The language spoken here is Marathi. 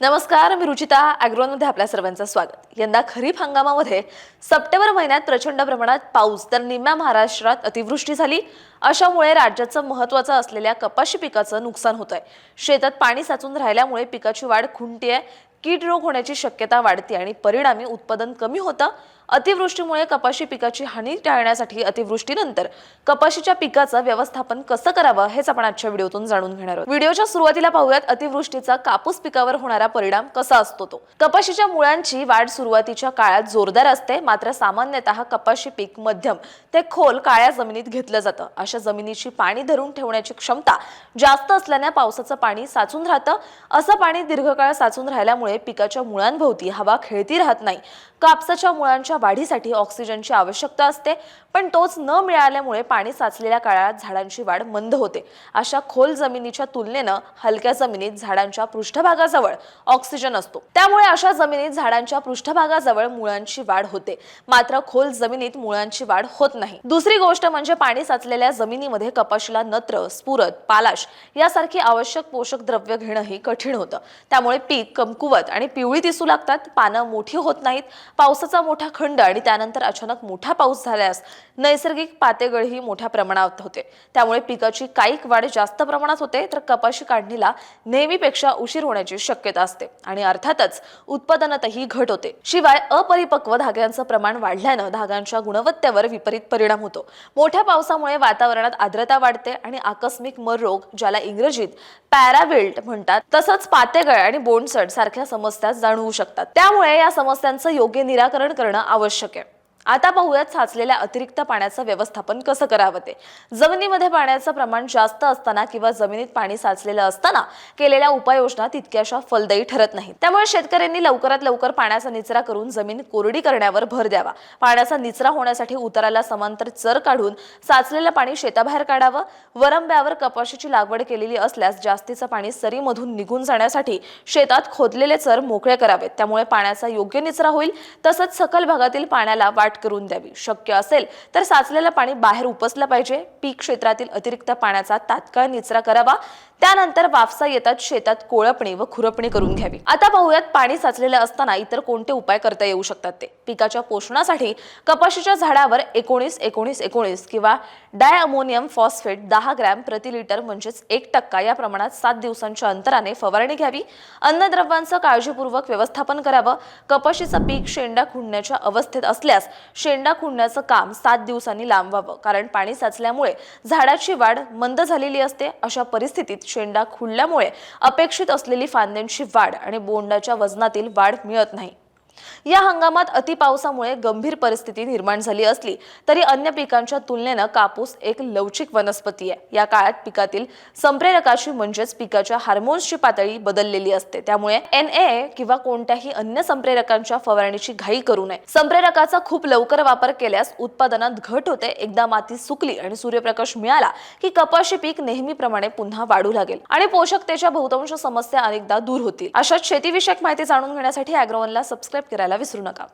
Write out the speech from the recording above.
नमस्कार मी रुचिता ॲग्रोनमध्ये आपल्या सर्वांचं स्वागत. यंदा खरीप हंगामामध्ये सप्टेंबर महिन्यात प्रचंड प्रमाणात पाऊस तर निम्म्या महाराष्ट्रात अतिवृष्टी झाली. अशामुळे राज्याचं महत्त्वाचं असलेल्या कपाशी पिकाचं नुकसान होत आहे शेतात पाणी साचून राहिल्यामुळे पिकाची वाढ खुंटी आहे कीड रोग होण्याची शक्यता वाढते आणि परिणामी उत्पादन कमी होतं. अतिवृष्टीमुळे कपाशी पिकाची हानी टाळण्यासाठी अतिवृष्टीनंतर कपाशीच्या पिकाचं व्यवस्थापन कसं करावं हेच आपण आजच्या व्हिडिओतून जाणून घेणार आहोत. व्हिडिओच्या सुरुवातीला पाहूयात अतिवृष्टीचा कापूस पिकावर होणारा परिणाम कसा असतो तो? कपाशीच्या मुळांची वाढ सुरुवातीच्या काळात जोरदार असते मात्र सामान्यतः कपाशी पीक मध्यम ते खोल काळ्या जमिनीत घेतलं जातं. अशा जमिनीची पाणी धरून ठेवण्याची क्षमता जास्त असल्याने पावसाचं पाणी साचून राहतं. असं पाणी दीर्घकाळ साचून राहिल्यामुळे पिकाच्या मुळांभोवती हवा खेळती राहत नाही. कापसाच्या मुळांच्या वाढीसाठी ऑक्सिजनची आवश्यकता असते पण तोच न मिळाल्यामुळे पाणी साचलेल्या काळात झाडांची वाढ मंद होते. अशा खोल जमिनीच्या तुलनेनं हलक्या जमिनीत झाडांच्या पृष्ठभागाजवळ ऑक्सिजन असतो. त्यामुळे अशा जमिनीत झाडांच्या पृष्ठभागाजवळ मुळांची वाढ होते. मात्र खोल जमिनीत मुळांची वाढ होत नाही. दुसरी गोष्ट म्हणजे पाणी साचलेल्या जमिनीमध्ये कपाशीला नत्र स्फुरत पालाश यासारखी आवश्यक पोषक द्रव्य घेणंही कठीण होतं. त्यामुळे पीक कमकुवत आणि पिवळी दिसू लागतात. पानं मोठी होत नाहीत. पावसाचा मोठा खंड आणि त्यानंतर अचानक मोठा पाऊस झाल्यास नैसर्गिक पातेगळही मोठ्या प्रमाणात होते. त्यामुळे पिकाची काईक वाढ जास्त प्रमाणात होते. तर कपाशी काढणीला नेहमीपेक्षा उशीर होण्याची शक्यता असते आणि अर्थातच उत्पादनातही घट होते. शिवाय अपरिपक्व धाग्यांचं प्रमाण वाढल्यानं धाग्यांच्या गुणवत्तेवर विपरीत परिणाम होतो. मोठ्या पावसामुळे वातावरणात आर्द्रता वाढते आणि आकस्मिक मर रोग ज्याला इंग्रजीत पॅराविल्ट म्हणतात तसंच पातेगळ आणि बोंडसड सारख्या समस्या जाणवू शकतात. त्यामुळे या समस्यांचं योग्य निराकरण करणं आवश्यक आहे. आता पाहूयात साचलेल्या अतिरिक्त पाण्याचं व्यवस्थापन कसं करावं ते. जमिनीमध्ये पाण्याचं प्रमाण जास्त असताना किंवा जमिनीत पाणी साचलेलं असताना केलेल्या उपाययोजना तितक्याशा फलदायी ठरत नाही त्यामुळे शेतकऱ्यांनी लवकरात लवकर पाण्याचा निचरा करून जमीन कोरडी करण्यावर भर द्यावा. पाण्याचा निचरा होण्यासाठी उताराला समांतर चर काढून साचलेलं पाणी शेताबाहेर काढावं. वरंब्यावर कपाशीची लागवड केलेली असल्यास जास्तीचं पाणी सरीमधून निघून जाण्यासाठी शेतात खोदलेले चर मोकळे करावेत. त्यामुळे पाण्याचा योग्य निचरा होईल. तसंच सकल भागातील पाण्याला वाट करून द्यावी. शक्य असेल तर साचलेलं पाणी बाहेर उपसलं पाहिजे. पीक क्षेत्रातील अतिरिक्त पाण्याचा तात्काळ निचरा करावा. त्यानंतर वापसा येतात शेतात कोळपणी व खुरपणी करून घ्यावी. आता पाहूयात पाणी साचलेलं असताना इतर कोणते उपाय करता येऊ शकतात ते? पिकाच्या पोषणासाठी कपाशीच्या झाडावर एकोणीस एकोणीस एकोणीस किंवा डाय अमोनियम फॉस्फेट दहा ग्रॅम प्रति लिटर म्हणजेच एक टक्का या प्रमाणात सात दिवसांच्या अंतराने फवारणी घ्यावी. अन्नद्रव्यांचं काळजीपूर्वक व्यवस्थापन करावं. कपाशीचं पीक शेंडा खुडण्याच्या अवस्थेत असल्यास शेंडा खुडण्याचं काम सात दिवसांनी लांबवावं. कारण पाणी साचल्यामुळे झाडाची वाढ मंद झालेली असते. अशा परिस्थितीत शेंडा खुडल्यामुळे अपेक्षित असलेली फांद्यांची वाढ आणि बोंडाच्या वजनातील वाढ मिळत नाही. या हंगामात अतिपावसामुळे गंभीर परिस्थिती निर्माण झाली असली तरी अन्य पिकांच्या तुलनेनं कापूस एक लवचिक वनस्पती आहे. या काळात पिकातील संप्रेरकाची म्हणजेच पिकाच्या हार्मोन्सची पातळी बदललेली असते. त्यामुळे एन ए किंवा कोणत्याही अन्य संप्रेरकांच्या फवारणीची घाई करू नये. संप्रेरकाचा खूप लवकर वापर केल्यास उत्पादनात घट होते. एकदा माती सुकली आणि सूर्यप्रकाश मिळाला की कपाशी पीक नेहमीप्रमाणे पुन्हा वाढू लागेल आणि पोषकतेच्या बहुतांश समस्या अनेकदा दूर होतील. अशाच शेतीविषयक माहिती जाणून घेण्यासाठी अॅग्रोवनला सबस्क्राईब करायला विसरू नका.